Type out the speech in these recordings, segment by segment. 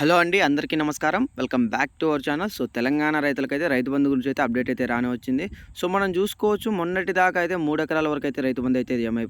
Hello అండి అందరికీ నమస్కారం. Welcome back to our channel. So Telangana రైతులకైతే రైతు బంధు గురించి అయితే అప్డేట్ అయితే రాని వచ్చింది. సో మనం చూసుకోవచ్చు మొన్నటి దాకా అయితే మూడు ఎకరాల వరకు అయితే రైతు బంధు అయితే జమ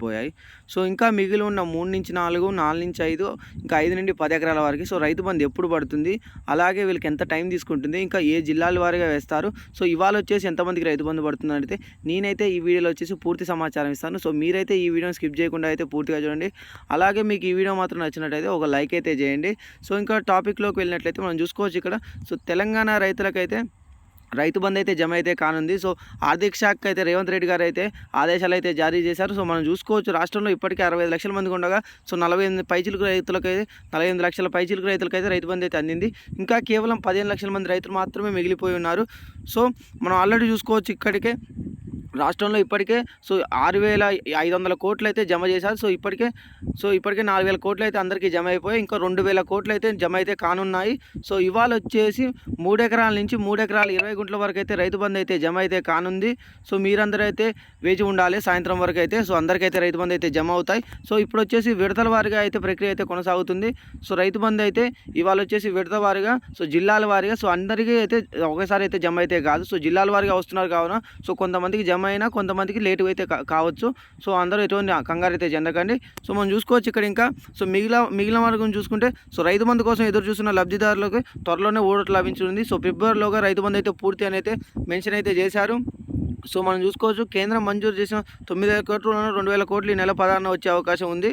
సో ఇంకా మిగిలి ఉన్న మూడు నుంచి నాలుగు నాలుగు నుంచి ఐదు ఇంకా ఐదు నుండి పది ఎకరాల వరకు. సో రైతు బంధు ఎప్పుడు పడుతుంది? అలాగే వీళ్ళకి ఎంత టైం తీసుకుంటుంది? ఇంకా ఏ జిల్లాల వారిగా వేస్తారు? సో ఇవాళ వచ్చేసి ఎంతమందికి రైతు బంధు పడుతుంది అంటే నేనైతే ఈ వీడియోలో వచ్చేసి పూర్తి సమాచారం ఇస్తాను. సో మీరైతే ఈ వీడియోని స్కిప్ చేయకుండా అయితే పూర్తిగా చూడండి. అలాగే మీకు ఈ వీడియో మాత్రం నచ్చినట్టయితే ఒక లైక్ అయితే చేయండి. సో ఇంకా టాపిక్ టాపిక్లోకి వెళ్ళినట్లయితే మనం చూసుకోవచ్చు ఇక్కడ. సో తెలంగాణ రైతులకైతే రైతు బంధు అయితే జమ అయితే కానుంది. సో ఆర్థిక శాఖ అయితే రేవంత్ రెడ్డి గారు అయితే ఆదేశాలు అయితే జారీ చేశారు. సో మనం చూసుకోవచ్చు రాష్ట్రంలో ఇప్పటికే అరవై లక్షల మందికి ఉండగా సో నలభై ఎనిమిది పైచిలుకు రైతులకైతే నలభై ఎనిమిది లక్షల పైచిలుకు రైతులకైతే రైతు బంధు అయితే అందింది. ఇంకా కేవలం పదిహేను లక్షల మంది రైతులు మాత్రమే మిగిలిపోయి ఉన్నారు. సో మనం ఆల్రెడీ చూసుకోవచ్చు ఇక్కడికే రాష్ట్రంలో ఇప్పటికే సో ఆరు వేల ఐదు వందల కోట్లు అయితే జమ చేశారు. సో ఇప్పటికే సో ఇప్పటికే నాలుగు వేల కోట్లు అయితే అందరికీ జమ అయిపోయి ఇంకా రెండు వేల కోట్లు అయితే జమ అయితే కానున్నాయి. సో ఇవాళ వచ్చేసి మూడు ఎకరాల నుంచి మూడు ఎకరాల ఇరవై గుంటల వరకు అయితే రైతు బంధు అయితే జమ అయితే కానుంది. సో మీరందరూ అయితే వేచి ఉండాలి. సాయంత్రం వరకు అయితే సో అందరికైతే రైతు బంధు అయితే జమ అవుతాయి. సో ఇప్పుడు వచ్చేసి విడతల వారిగా అయితే ప్రక్రియ అయితే కొనసాగుతుంది. సో రైతు బంధు అయితే ఇవాళ వచ్చేసి విడత వారిగా సో జిల్లాల వారిగా సో అందరికీ అయితే ఒకేసారి అయితే జమ అయితే కాదు. సో జిల్లాల వారిగా వస్తున్నారు కావున సో కొంతమందికి జమ అయినా కొంతమందికి లేటు అయితే కావచ్చు. సో అందరూ ఎటువంటి కంగారు అయితే చెందకండి. సో మనం చూసుకోవచ్చు ఇక్కడ ఇంకా. సో మిగిలిన మిగిలిన వర్గం చూసుకుంటే సో రైతు బంధు కోసం ఎదురు చూస్తున్న లబ్ధిదారులకు త్వరలోనే ఓటు లభించనుంది సో ఫిబ్రవరిలోగా రైతు బంధు అయితే పూర్తి అని అయితే మెన్షన్ అయితే చేశారు. సో మనం చూసుకోవచ్చు కేంద్రం మంజూరు చేసిన తొమ్మిది వేల కోట్లను రెండు వేల కోట్లు ఈ నెల పదాన వచ్చే అవకాశం ఉంది.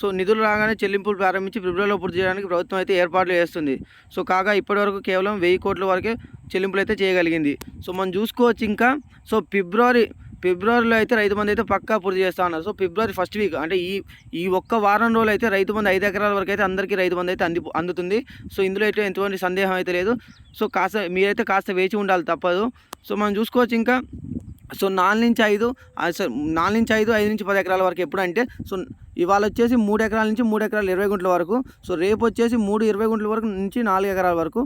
సో నిధులు రాగానే చెల్లింపులు ప్రారంభించి ఫిబ్రవరిలో పూర్తి చేయడానికి ప్రభుత్వం అయితే ఏర్పాట్లు చేస్తుంది. సో కాగా ఇప్పటివరకు కేవలం వెయ్యి కోట్ల వరకే చెల్లింపులు అయితే చేయగలిగింది. సో మనం చూసుకోవచ్చు ఇంకా. సో ఫిబ్రవరి ఫిబ్రవరిలో అయితే రైతు బంధు అయితే పక్కా పూర్తి చేస్తా ఉన్నారు సో ఫిబ్రవరి ఫస్ట్ వీక్ అంటే ఈ ఈ ఒక్క వారం రోజులు అయితే రైతు బంధు ఐదు ఎకరాల వరకు అయితే అందరికీ రైతు బంధు అయితే అంది అందుతుంది. సో ఇందులో అయితే ఎటువంటి సందేహం అయితే లేదు. సో కాస్త మీరైతే కాస్త వేచి ఉండాలి తప్పదు. సో మనం చూసుకోవచ్చు ఇంకా. సో నాలుగు నుంచి ఐదు నాలుగు నుంచి ఐదు ఐదు నుంచి పది ఎకరాల వరకు ఎప్పుడు అంటే సో ఇవాళ వచ్చేసి మూడు ఎకరాల నుంచి మూడు ఎకరాలు ఇరవై గుంటల వరకు. సో రేపు వచ్చేసి మూడు ఇరవై గుంటల వరకు నుంచి నాలుగు ఎకరాల వరకు.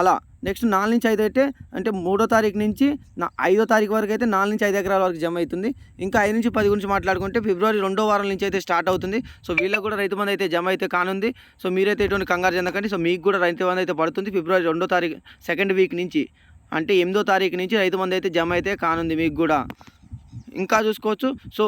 అలా. నెక్స్ట్ నాలుగు నుంచి ఐదు అయితే అంటే మూడో తారీఖు నుంచి నా ఐదో తారీఖు వరకు అయితే నాలుగు నుంచి ఐదు ఎకరాల వరకు జమ అవుతుంది. ఇంకా ఐదు నుంచి పది గురించి మాట్లాడుకుంటే ఫిబ్రవరి రెండో వారం నుంచి అయితే స్టార్ట్ అవుతుంది. సో వీళ్ళకి కూడా రైతు బంధు అయితే జమ అయితే కానుంది. సో మీరైతే ఎటువంటి కంగారు చెందకండి. సో మీకు కూడా రైతు బంధు అయితే పడుతుంది. ఫిబ్రవరి రెండో తారీఖు సెకండ్ వీక్ నుంచి అంటే ఎనిమిదో తారీఖు నుంచి రైతు బంధు అయితే జమ అయితే కానుంది మీకు కూడా. ఇంకా చూసుకోవచ్చు. సో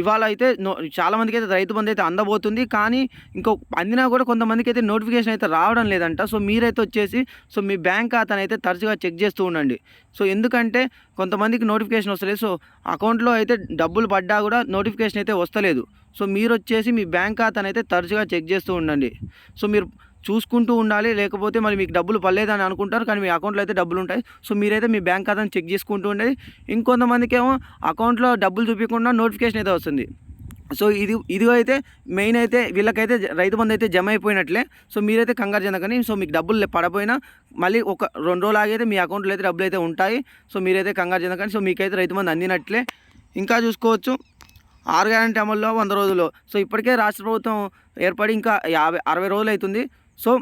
ఇవాళ అయితే చాలా చాలామందికి అయితే రైతు బంధు అయితే అందబోతుంది. కానీ ఇంకో అందినా కూడా కొంతమందికి అయితే నోటిఫికేషన్ అయితే రావడం లేదంట. సో మీరైతే వచ్చేసి సో మీ బ్యాంక్ ఖాతాను అయితే తరచుగా చెక్ చేస్తూ ఉండండి. సో ఎందుకంటే కొంతమందికి నోటిఫికేషన్ వస్తలేదు. సో అకౌంట్లో అయితే డబ్బులు పడ్డా కూడా నోటిఫికేషన్ అయితే వస్తలేదు. సో మీరు వచ్చేసి మీ బ్యాంక్ ఖాతాను అయితే తరచుగా చెక్ చేస్తూ ఉండండి. సో మీరు చూసుకుంటూ ఉండాలి. లేకపోతే మరి మీకు డబ్బులు పడలేదని అనుకుంటారు. కానీ మీ అకౌంట్లో అయితే డబ్బులు ఉంటాయి. సో మీరైతే మీ బ్యాంక్ ఖాతాను చెక్ చేసుకుంటూ ఉండేది ఇంకొంతమందికి ఏమో అకౌంట్లో డబ్బులు చూపించకుండా నోటిఫికేషన్ అయితే వస్తుంది. సో ఇది ఇది అయితే మెయిన్ అయితే వీళ్ళకైతే రైతు బంధు అయితే జమ అయిపోయినట్లే. సో మీరైతే కంగారు చెందకని సో మీకు డబ్బులు పడపోయినా మళ్ళీ ఒక రెండు రోజులు ఆగైతే మీ అకౌంట్లో అయితే డబ్బులు అయితే ఉంటాయి. సో మీరైతే కంగారు చెందకని సో మీకైతే రైతు బంధు అందినట్లే. ఇంకా చూసుకోవచ్చు. ఆరు గ్యారంటీ అమల్లో వంద రోజులు. సో ఇప్పటికే రాష్ట్ర ప్రభుత్వం ఏర్పడి ఇంకా యాభై అరవై రోజులు అవుతుంది. సో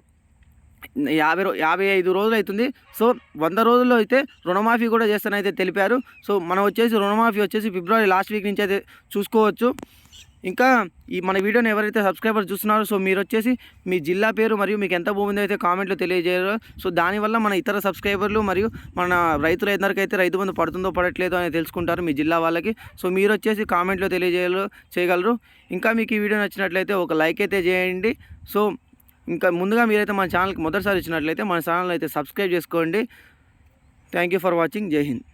యాభై యాభై ఐదు రోజులు అవుతుంది సో వంద రోజుల్లో అయితే రుణమాఫీ కూడా చేస్తానైతే తెలిపారు. సో మనం వచ్చేసి రుణమాఫీ వచ్చేసి ఫిబ్రవరి లాస్ట్ వీక్ నుంచి అయితే చూసుకోవచ్చు. ఇంకా ఈ మన వీడియోని ఎవరైతే సబ్స్క్రైబర్ చూస్తున్నారో సో మీరు వచ్చేసి మీ జిల్లా పేరు మరియు మీకు ఎంత భూమి అయితే కామెంట్లో తెలియజేయరు. సో దానివల్ల మన ఇతర సబ్స్క్రైబర్లు మరియు మన రైతులు ఎందరికైతే రైతు బంధు పడుతుందో పడట్లేదో అని తెలుసుకుంటారు మీ జిల్లా వాళ్ళకి. సో మీరు వచ్చేసి కామెంట్లో తెలియజేయరు చేయగలరు. ఇంకా మీకు ఈ వీడియో నచ్చినట్లయితే ఒక లైక్ అయితే చేయండి. సో ఇంకా ముందుగా మీరైతే మన ఛానల్కి మొదటిసారి ఇచ్చినట్లయితే మన ఛానల్ అయితే సబ్స్క్రైబ్ చేసుకోండి. థ్యాంక్ యూ ఫర్ వాచింగ్ జై హింద్